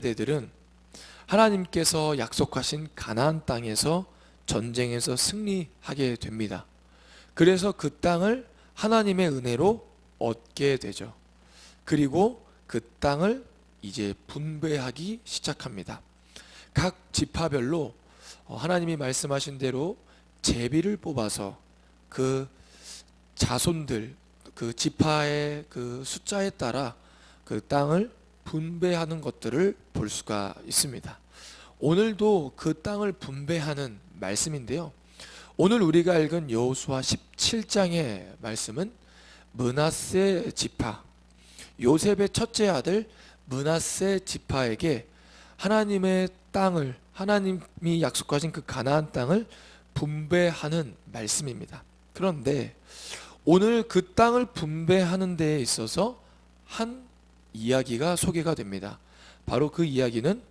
때들은 하나님께서 약속하신 가나안 땅에서 전쟁에서 승리하게 됩니다. 그래서 그 땅을 하나님의 은혜로 얻게 되죠. 그리고 그 땅을 이제 분배하기 시작합니다. 각 지파별로 어, 하나님이 말씀하신 대로 제비를 뽑아서 그 자손들 그 지파의 그 숫자에 따라 그 땅을 분배하는 것들을 볼 수가 있습니다. 오늘도 그 땅을 분배하는 말씀인데요. 오늘 우리가 읽은 여호수아 17장의 말씀은 문하세 지파 요셉의 첫째 아들 문하세 지파에게 하나님의 땅을 하나님이 약속하신 그 가나안 땅을 분배하는 말씀입니다. 그런데 오늘 그 땅을 분배하는 데에 있어서 한 이야기가 소개가 됩니다. 바로 그 이야기는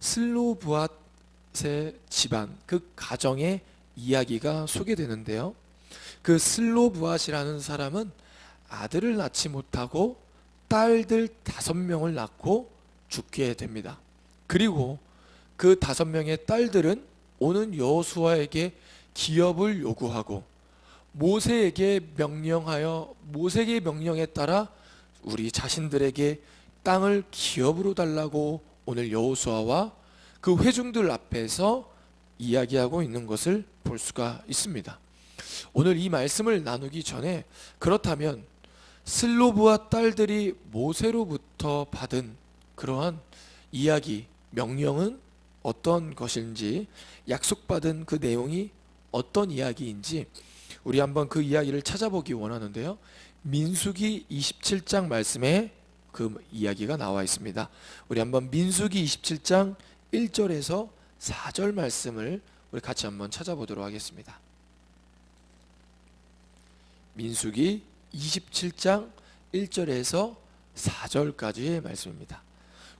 슬로브앗의 집안, 그 가정의 이야기가 소개되는데요. 그 슬로브앗이라는 사람은 아들을 낳지 못하고 딸들 다섯 명을 낳고 죽게 됩니다. 그리고 그 다섯 명의 딸들은 오는 여호수아에게 기업을 요구하고 모세에게 명령하여 모세의 명령에 따라 우리 자신들에게 땅을 기업으로 달라고 오늘 여호수아와 그 회중들 앞에서 이야기하고 있는 것을 볼 수가 있습니다. 오늘 이 말씀을 나누기 전에 그렇다면 슬로브와 딸들이 모세로부터 받은 그러한 이야기, 명령은 어떤 것인지 약속받은 그 내용이 어떤 이야기인지 우리 한번 그 이야기를 찾아보기 원하는데요. 민수기 27장 말씀에 그 이야기가 나와 있습니다. 우리 한번 민수기 27장 1절에서 4절 말씀을 우리 같이 한번 찾아보도록 하겠습니다. 민수기 27장 1절에서 4절까지의 말씀입니다.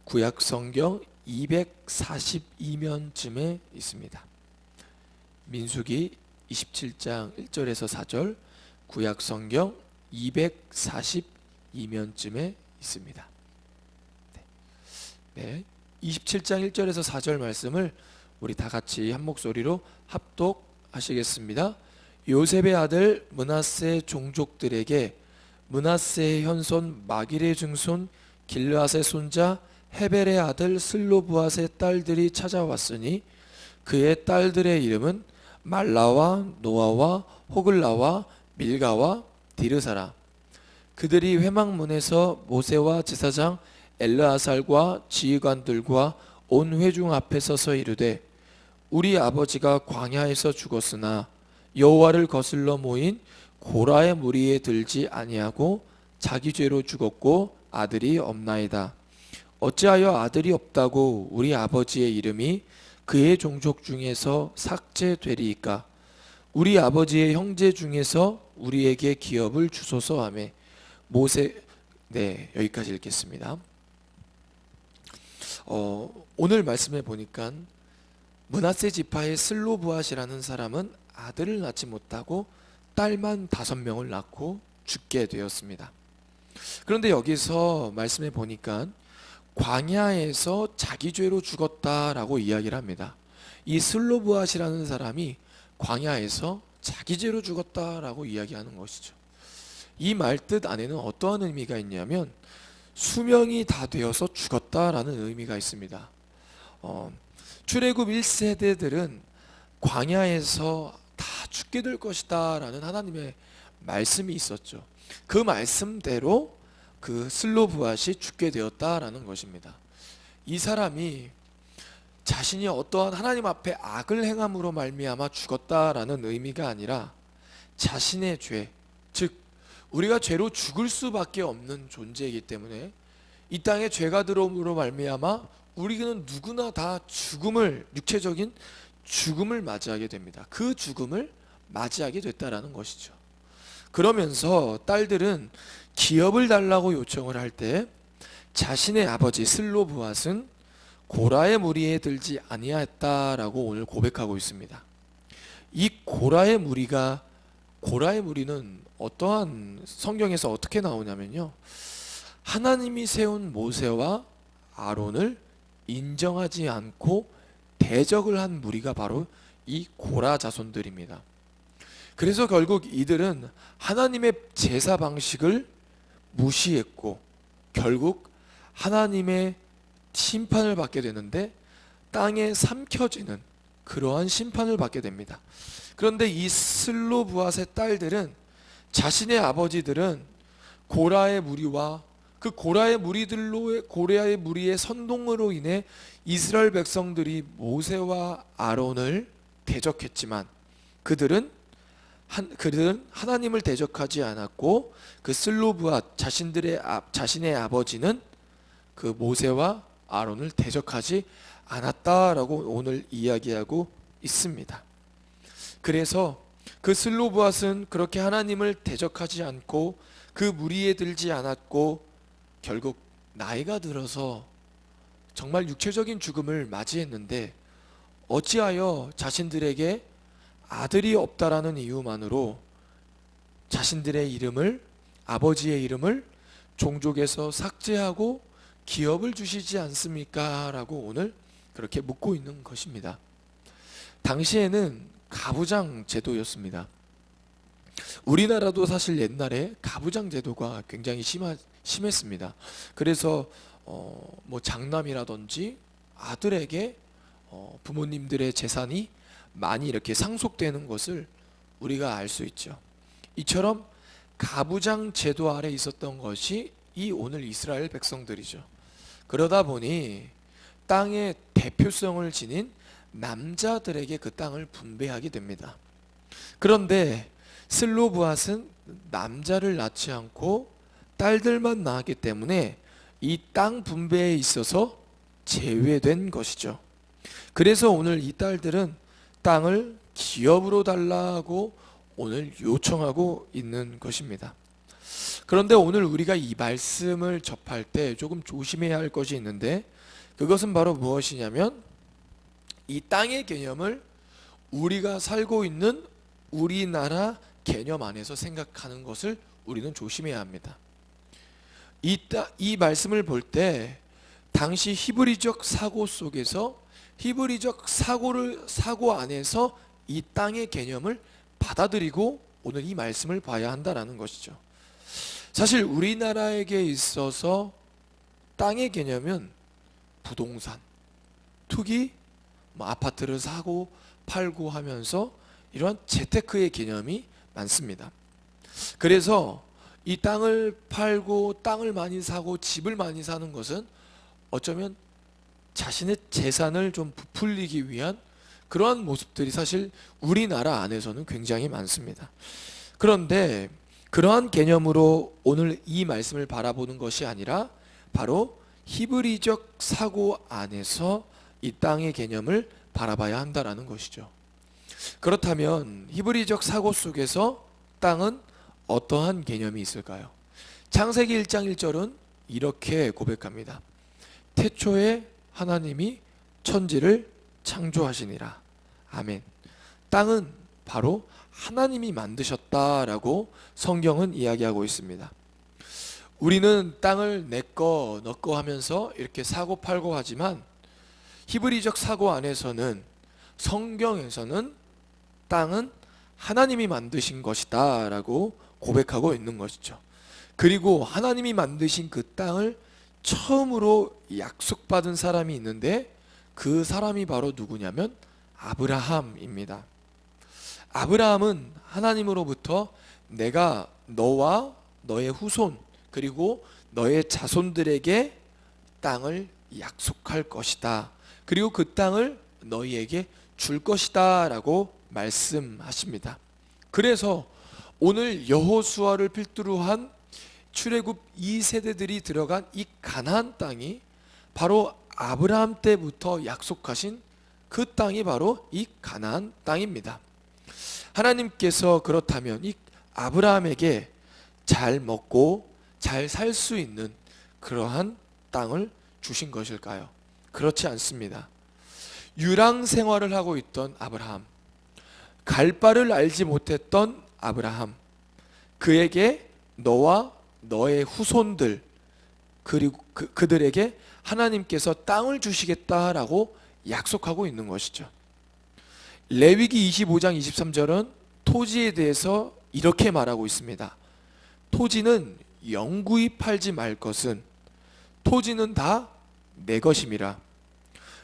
구약 성경 242면쯤에 있습니다. 민수기 27장 1절에서 4절 구약 성경 242면쯤에 있습니다. 네. 27장 1절에서 4절 말씀을 우리 다 같이 한 목소리로 합독하시겠습니다. 요셉의 아들 문하세 종족들에게 문하세의 현손 마길의 증손 길르앗의 손자 헤벨의 아들 슬로브앗의 딸들이 찾아왔으니 그의 딸들의 이름은 말라와 노아와 호글라와 밀가와 디르사라 그들이 회막문에서 모세와 제사장 엘르아살과 지휘관들과 온 회중 앞에 서서 이르되 우리 아버지가 광야에서 죽었으나 여호와를 거슬러 모인 고라의 무리에 들지 아니하고 자기 죄로 죽었고 아들이 없나이다. 어찌하여 아들이 없다고 우리 아버지의 이름이 그의 종족 중에서 삭제되리이까? 우리 아버지의 형제 중에서 우리에게 기업을 주소서 하며 모세 네 여기까지 읽겠습니다. 어, 오늘 말씀에 보니까 문하세 지파의 슬로브앗이라는 사람은 아들을 낳지 못하고 딸만 다섯 명을 낳고 죽게 되었습니다. 그런데 여기서 말씀해 보니까 광야에서 자기 죄로 죽었다라고 이야기를 합니다. 이 슬로브앗이라는 사람이 광야에서 자기 죄로 죽었다라고 이야기하는 것이죠. 이 말 뜻 안에는 어떠한 의미가 있냐면 수명이 다 되어서 죽었다라는 의미가 있습니다. 어, 출애굽 1세대들은 광야에서 다 죽게 될 것이다라는 하나님의 말씀이 있었죠. 그 말씀대로 그 슬로브앗이 죽게 되었다라는 것입니다. 이 사람이 자신이 어떠한 하나님 앞에 악을 행함으로 말미암아 죽었다라는 의미가 아니라 자신의 죄, 즉 우리가 죄로 죽을 수밖에 없는 존재이기 때문에 이 땅에 죄가 들어옴으로 말미암아 우리는 누구나 다 죽음을 육체적인 죽음을 맞이하게 됩니다. 그 죽음을 맞이하게 됐다라는 것이죠. 그러면서 딸들은 기업을 달라고 요청을 할 때 자신의 아버지 슬로브앗은 고라의 무리에 들지 아니하였다라고 오늘 고백하고 있습니다. 이 고라의 무리가 고라의 무리는 어떠한 성경에서 어떻게 나오냐면요. 하나님이 세운 모세와 아론을 인정하지 않고 대적을 한 무리가 바로 이 고라 자손들입니다. 그래서 결국 이들은 하나님의 제사 방식을 무시했고 결국 하나님의 심판을 받게 되는데 땅에 삼켜지는 그러한 심판을 받게 됩니다. 그런데 이 슬로브앗의 딸들은 자신의 아버지들은 고라의 무리와 그 고라의 무리들로 고라의 무리의 선동으로 인해 이스라엘 백성들이 모세와 아론을 대적했지만 그들은 한, 그들은 하나님을 대적하지 않았고 그 슬로브앗 자신들의 아, 자신의 아버지는 그 모세와 아론을 대적하지 않았다라고 오늘 이야기하고 있습니다. 그래서 그 슬로브앗은 그렇게 하나님을 대적하지 않고 그 무리에 들지 않았고 결국 나이가 들어서 정말 육체적인 죽음을 맞이했는데 어찌하여 자신들에게 아들이 없다라는 이유만으로 자신들의 이름을 아버지의 이름을 종족에서 삭제하고 기업을 주시지 않습니까? 라고 오늘 그렇게 묻고 있는 것입니다. 당시에는 가부장 제도였습니다. 우리나라도 사실 옛날에 가부장 제도가 굉장히 심하, 심했습니다. 그래서 어, 뭐 장남이라든지 아들에게 어, 부모님들의 재산이 많이 이렇게 상속되는 것을 우리가 알 수 있죠. 이처럼 가부장 제도 아래 있었던 것이 이 오늘 이스라엘 백성들이죠. 그러다 보니 땅의 대표성을 지닌 남자들에게 그 땅을 분배하게 됩니다. 그런데 슬로브앗은 남자를 낳지 않고 딸들만 낳았기 때문에 이 땅 분배에 있어서 제외된 것이죠. 그래서 오늘 이 딸들은 땅을 기업으로 달라고 오늘 요청하고 있는 것입니다. 그런데 오늘 우리가 이 말씀을 접할 때 조금 조심해야 할 것이 있는데 그것은 바로 무엇이냐면 이 땅의 개념을 우리가 살고 있는 우리나라 개념 안에서 생각하는 것을 우리는 조심해야 합니다. 이, 따, 이 말씀을 볼 때 당시 히브리적 사고 속에서 히브리적 사고를 사고 안에서 이 땅의 개념을 받아들이고 오늘 이 말씀을 봐야 한다라는 것이죠. 사실 우리나라에게 있어서 땅의 개념은 부동산, 투기, 뭐 아파트를 사고 팔고 하면서 이러한 재테크의 개념이 많습니다. 그래서 이 땅을 팔고 땅을 많이 사고 집을 많이 사는 것은 어쩌면 자신의 재산을 좀 부풀리기 위한 그러한 모습들이 사실 우리나라 안에서는 굉장히 많습니다. 그런데 그러한 개념으로 오늘 이 말씀을 바라보는 것이 아니라 바로 히브리적 사고 안에서 이 땅의 개념을 바라봐야 한다라는 것이죠. 그렇다면 히브리적 사고 속에서 땅은 어떠한 개념이 있을까요? 창세기 1장 1절은 이렇게 고백합니다. 태초에 하나님이 천지를 창조하시니라. 아멘. 땅은 바로 하나님이 만드셨다라고 성경은 이야기하고 있습니다. 우리는 땅을 내꺼 너꺼 하면서 이렇게 사고 팔고 하지만 히브리적 사고 안에서는 성경에서는 땅은 하나님이 만드신 것이다 라고 고백하고 있는 것이죠. 그리고 하나님이 만드신 그 땅을 처음으로 약속받은 사람이 있는데 그 사람이 바로 누구냐면 아브라함입니다. 아브라함은 하나님으로부터 내가 너와 너의 후손 그리고 너의 자손들에게 땅을 약속할 것이다. 그리고 그 땅을 너희에게 줄 것이다라고 말씀하십니다. 그래서 오늘 여호수아를 필두로 한 출애굽 2세대들이 들어간 이 가나안 땅이 바로 아브라함 때부터 약속하신 그 땅이 바로 이 가나안 땅입니다. 하나님께서 그렇다면 이 아브라함에게 잘 먹고 잘 살 수 있는 그러한 땅을 주신 것일까요? 그렇지 않습니다. 유랑 생활을 하고 있던 아브라함, 갈 바를 알지 못했던 아브라함, 그에게 너와 너의 후손들 그리고 그, 그들에게 하나님께서 땅을 주시겠다라고 약속하고 있는 것이죠. 레위기 25장 23절은 토지에 대해서 이렇게 말하고 있습니다. 토지는 영구히 팔지 말 것은 토지는 다 내 것임이라.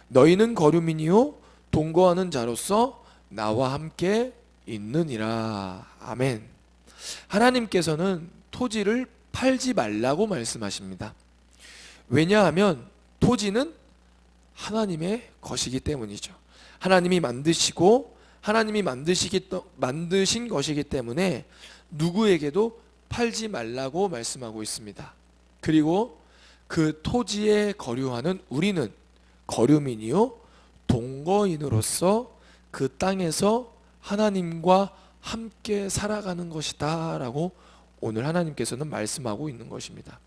너희는 거류민이요 동거하는 자로서 나와 함께 있느니라. 아멘. 하나님께서는 토지를 팔지 말라고 말씀하십니다. 왜냐하면 토지는 하나님의 것이기 때문이죠. 하나님이 만드시고 하나님이 만드시기 만드신 것이기 때문에 누구에게도 팔지 말라고 말씀하고 있습니다. 그리고 그 토지에 거류하는 우리는 거류민이요 동거인으로서 그 땅에서 하나님과 함께 살아가는 것이다라고 오늘 하나님께서는 말씀하고 있는 것입니다.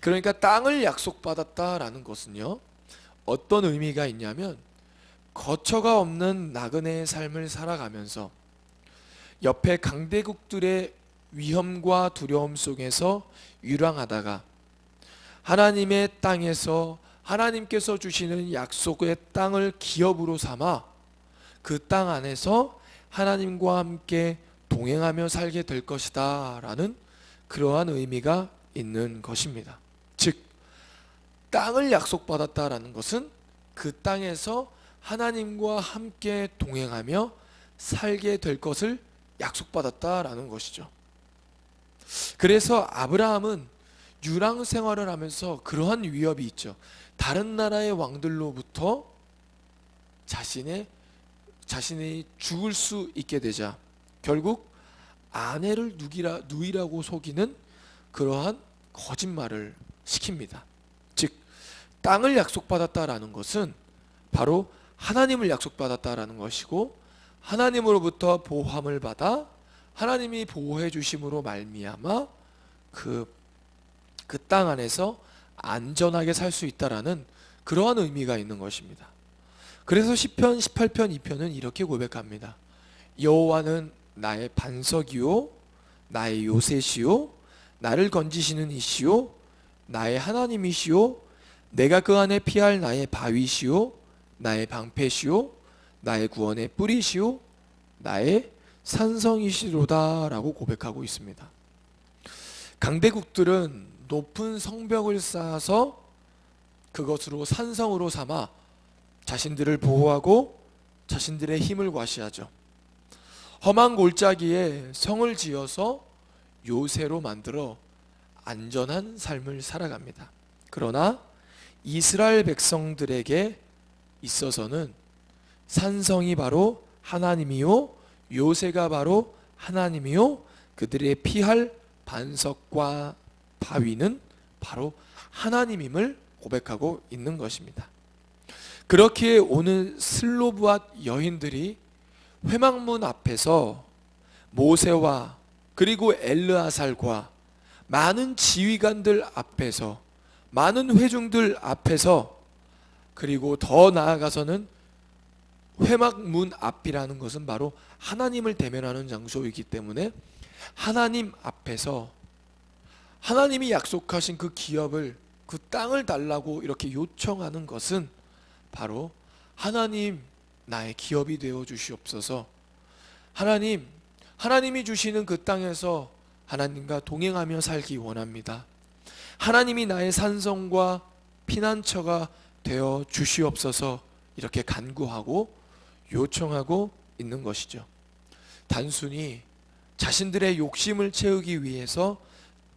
그러니까 땅을 약속받았다라는 것은요. 어떤 의미가 있냐면 거처가 없는 나그네의 삶을 살아가면서 옆에 강대국들의 위험과 두려움 속에서 유랑하다가 하나님의 땅에서 하나님께서 주시는 약속의 땅을 기업으로 삼아 그 땅 안에서 하나님과 함께 동행하며 살게 될 것이다 라는 그러한 의미가 있는 것입니다. 즉 땅을 약속받았다라는 것은 그 땅에서 하나님과 함께 동행하며 살게 될 것을 약속받았다라는 것이죠. 그래서 아브라함은 유랑 생활을 하면서 그러한 위협이 있죠. 다른 나라의 왕들로부터 자신의 자신이 죽을 수 있게 되자 결국 아내를 누기라 누이라고 속이는 그러한 거짓말을 시킵니다. 즉 땅을 약속받았다라는 것은 바로 하나님을 약속받았다라는 것이고 하나님으로부터 보호함을 받아 하나님이 보호해 주심으로 말미암아 그 그 땅 안에서 안전하게 살 수 있다라는 그러한 의미가 있는 것입니다. 그래서 시편 18편 2편은 이렇게 고백합니다. 여호와는 나의 반석이요 나의 요새시요 나를 건지시는 이시요 나의 하나님이시요 내가 그 안에 피할 나의 바위시요 나의 방패시요 나의 구원의 뿌리시요 나의 산성이시로다라고 고백하고 있습니다. 강대국들은 높은 성벽을 쌓아서 그것으로 산성으로 삼아 자신들을 보호하고 자신들의 힘을 과시하죠. 험한 골짜기에 성을 지어서 요새로 만들어 안전한 삶을 살아갑니다. 그러나 이스라엘 백성들에게 있어서는 산성이 바로 하나님이요 요새가 바로 하나님이요 그들의 피할 반석과 바위는 바로 하나님임을 고백하고 있는 것입니다. 그렇기에 오늘 슬로브앗 여인들이 회막문 앞에서 모세와 그리고 엘르아살과 많은 지휘관들 앞에서 많은 회중들 앞에서 그리고 더 나아가서는 회막문 앞이라는 것은 바로 하나님을 대면하는 장소이기 때문에 하나님 앞에서 하나님이 약속하신 그 기업을 그 땅을 달라고 이렇게 요청하는 것은 바로 하나님 나의 기업이 되어 주시옵소서. 하나님 하나님이 주시는 그 땅에서 하나님과 동행하며 살기 원합니다. 하나님이 나의 산성과 피난처가 되어 주시옵소서 이렇게 간구하고 요청하고 있는 것이죠. 단순히 자신들의 욕심을 채우기 위해서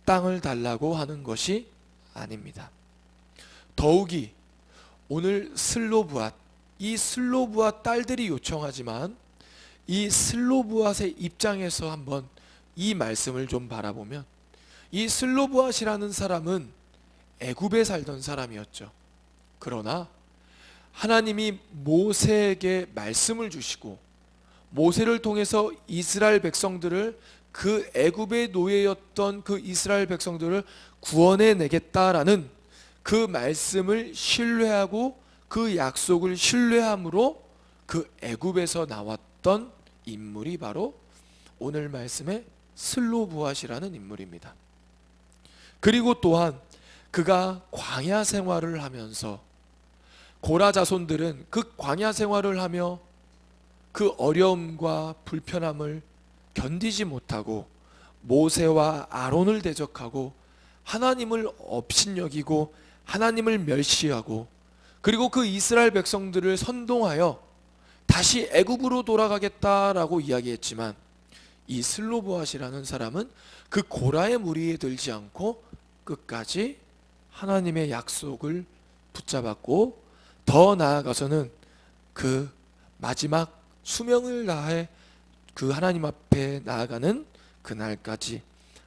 땅을 달라고 하는 것이 아닙니다. 더욱이 오늘 슬로브앗 이 슬로브앗 딸들이 요청하지만 이 슬로브앗의 입장에서 한번 이 말씀을 좀 바라보면 이 슬로브앗이라는 사람은 애굽에 살던 사람이었죠. 그러나 하나님이 모세에게 말씀을 주시고 모세를 통해서 이스라엘 백성들을 그 애굽의 노예였던 그 이스라엘 백성들을 구원해 내겠다라는 그 말씀을 신뢰하고 그 약속을 신뢰함으로 그 애굽에서 나왔던 인물이 바로 오늘 말씀의 슬로부앗이라는 인물입니다. 그리고 또한 그가 광야 생활을 하면서 고라 자손들은 그 광야 생활을 하며 그 어려움과 불편함을 견디지 못하고 모세와 아론을 대적하고 하나님을 업신여기고 하나님을 멸시하고 그리고 그 이스라엘 백성들을 선동하여 다시 애굽으로 돌아가겠다라고 이야기했지만 이 슬로보아시라는 사람은 그 고라의 무리에 들지 않고 끝까지 하나님의 약속을 붙잡았고 더 나아가서는 그 마지막 수명을 다해 그 하나님 앞에 나아가는 그날까지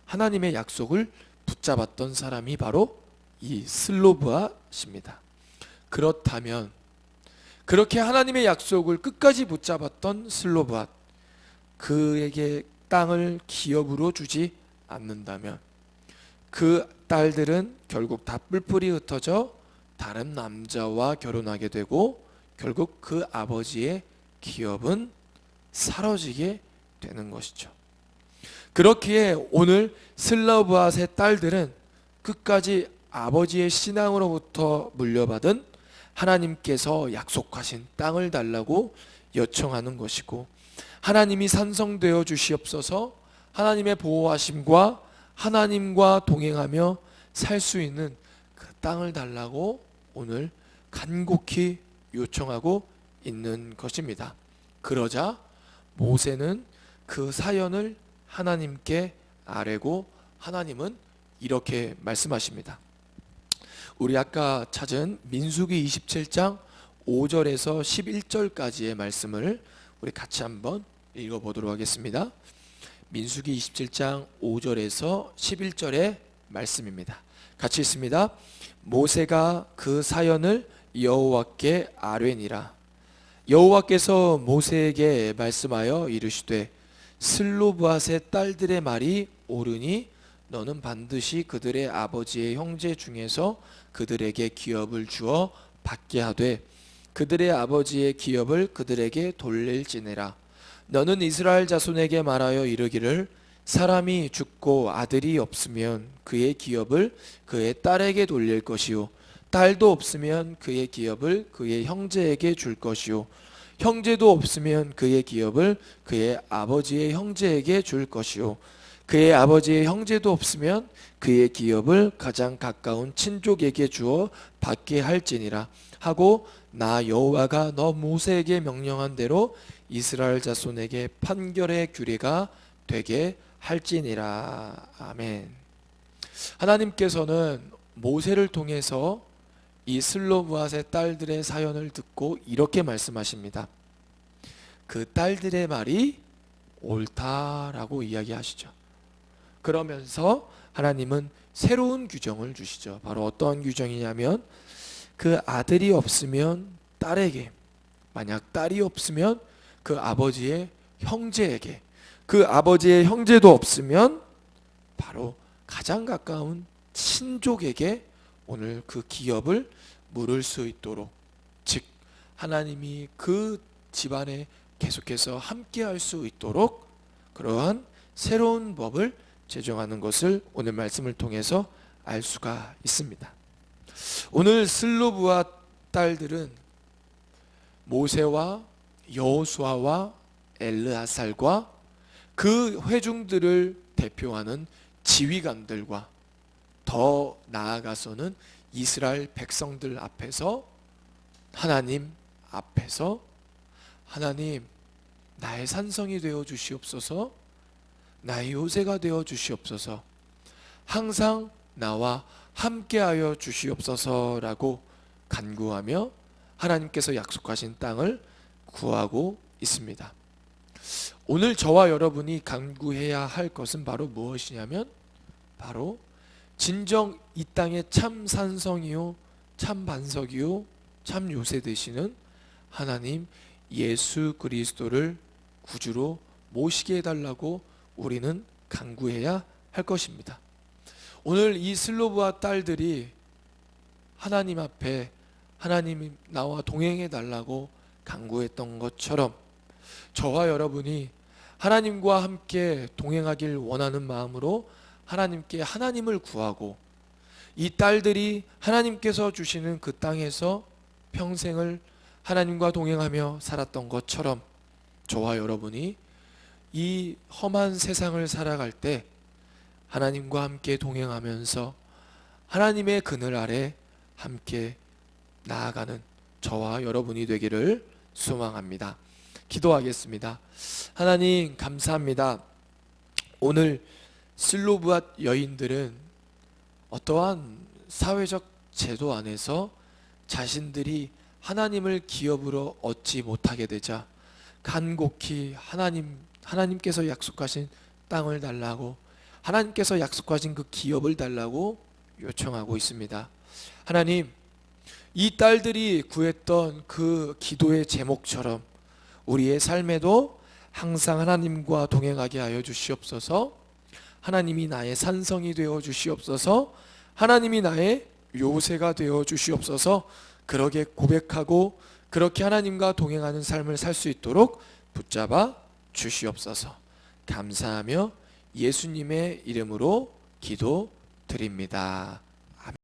하나님의 약속을 붙잡았던 사람이 바로 이 슬로브아십니다. 그렇다면 그렇게 하나님의 약속을 끝까지 붙잡았던 슬로브아 그에게 땅을 기업으로 주지 않는다면 그 딸들은 결국 다 뿔뿔이 흩어져 다른 남자와 결혼하게 되고 결국 그 아버지의 기업은 사라지게 되는 것이죠. 그렇기에 오늘 슬라브앗의 딸들은 끝까지 아버지의 신앙으로부터 물려받은 하나님께서 약속하신 땅을 달라고 요청하는 것이고 하나님이 산성되어 주시옵소서 하나님의 보호하심과 하나님과 동행하며 살 수 있는 그 땅을 달라고 오늘 간곡히 요청하고 있는 것입니다. 그러자 모세는 그 사연을 하나님께 아뢰고 하나님은 이렇게 말씀하십니다. 우리 아까 찾은 민수기 27장 5절에서 11절까지의 말씀을 우리 같이 한번 읽어 보도록 하겠습니다. 민수기 27장 5절에서 11절의 말씀입니다. 같이 읽습니다. 모세가 그 사연을 여호와께 아뢰니라. 여호와께서 모세에게 말씀하여 이르시되 슬로브앗의 딸들의 말이 옳으니 너는 반드시 그들의 아버지의 형제 중에서 그들에게 기업을 주어 받게 하되 그들의 아버지의 기업을 그들에게 돌릴지내라. 너는 이스라엘 자손에게 말하여 이르기를 사람이 죽고 아들이 없으면 그의 기업을 그의 딸에게 돌릴 것이요 딸도 없으면 그의 기업을 그의 형제에게 줄 것이요. 형제도 없으면 그의 기업을 그의 아버지의 형제에게 줄 것이요. 그의 아버지의 형제도 없으면 그의 기업을 가장 가까운 친족에게 주어 받게 할지니라. 하고 나 여호와가 너 모세에게 명령한 대로 이스라엘 자손에게 판결의 규례가 되게 할지니라. 아멘. 하나님께서는 모세를 통해서 이 슬로브앗의 딸들의 사연을 듣고 이렇게 말씀하십니다. 그 딸들의 말이 옳다라고 이야기하시죠. 그러면서 하나님은 새로운 규정을 주시죠. 바로 어떤 규정이냐면 그 아들이 없으면 딸에게 만약 딸이 없으면 그 아버지의 형제에게 그 아버지의 형제도 없으면 바로 가장 가까운 친족에게 오늘 그 기업을 물을 수 있도록 즉 하나님이 그 집안에 계속해서 함께 할 수 있도록 그러한 새로운 법을 제정하는 것을 오늘 말씀을 통해서 알 수가 있습니다. 오늘 슬로브와 딸들은 모세와 여호수아와 엘르아살과 그 회중들을 대표하는 지휘관들과 더 나아가서는 이스라엘 백성들 앞에서 하나님 앞에서 하나님 나의 산성이 되어 주시옵소서 나의 요새가 되어 주시옵소서 항상 나와 함께하여 주시옵소서라고 간구하며 하나님께서 약속하신 땅을 구하고 있습니다. 오늘 저와 여러분이 간구해야 할 것은 바로 무엇이냐면 바로 진정 이 땅의 참 산성이요 참 반석이요 참 요새 되시는 하나님 예수 그리스도를 구주로 모시게 해달라고 우리는 간구해야 할 것입니다. 오늘 이 슬로브와 딸들이 하나님 앞에 하나님이 나와 동행해 달라고 간구했던 것처럼 저와 여러분이 하나님과 함께 동행하길 원하는 마음으로 하나님께 하나님을 구하고 이 딸들이 하나님께서 주시는 그 땅에서 평생을 하나님과 동행하며 살았던 것처럼 저와 여러분이 이 험한 세상을 살아갈 때 하나님과 함께 동행하면서 하나님의 그늘 아래 함께 나아가는 저와 여러분이 되기를 소망합니다. 기도하겠습니다. 하나님 감사합니다. 오늘 슬로브앗 여인들은 어떠한 사회적 제도 안에서 자신들이 하나님을 기업으로 얻지 못하게 되자 간곡히 하나님 하나님께서 약속하신 땅을 달라고 하나님께서 약속하신 그 기업을 달라고 요청하고 있습니다. 하나님 이 딸들이 구했던 그 기도의 제목처럼 우리의 삶에도 항상 하나님과 동행하게 하여 주시옵소서. 하나님이 나의 산성이 되어 주시옵소서. 하나님이 나의 요새가 되어 주시옵소서. 그러게 고백하고 그렇게 하나님과 동행하는 삶을 살 수 있도록 붙잡아 주시옵소서. 감사하며 예수님의 이름으로 기도 드립니다.